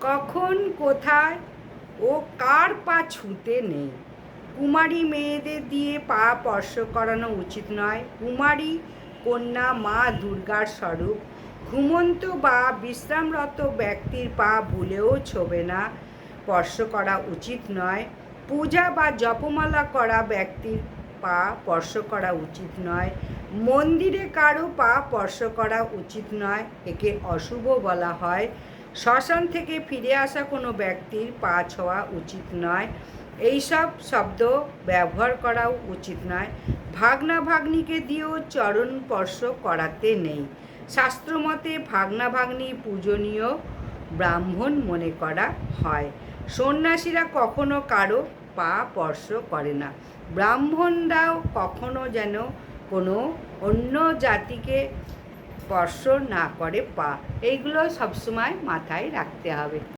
কখন কোথায় ও কার পা ছুঁতে নেই? কুমারী মেয়েদের দিয়ে পা স্পর্শ করানো উচিত নয়। কুমারী কন্যা মা দুর্গার স্বরূপ। ঘুমন্ত বা বিশ্রামরত ব্যক্তির পা ভুলেও ছোবে না। স্পর্শ করা উচিত নয়। পূজা বা জপমালা করা ব্যক্তির পা স্পর্শ করা উচিত নয়। মন্দিরে কারও পা স্পর্শ করা উচিত নয়। একে অশুভ বলা হয়। শ্মশান থেকে ফিরে আসা কোনো ব্যক্তির পা ছোঁয়া উচিত নয়। এইসব শব্দ ব্যবহার করাও উচিত নয়। ভাগনা ভাগ্নিকে দিয়েও চরণ স্পর্শ করাতে নেই। শাস্ত্রমতে ভাগনা ভাগ্নি পূজনীয় ব্রাহ্মণ মনে করা হয়। সন্ন্যাসীরা কখনো কারও পা স্পর্শ করে না। ব্রাহ্মণরাও কখনো যেন কোনো অন্য জাতিকে স্পর্শ না করে পা। এইগুলো সবসময় মাথায় রাখতে হবে।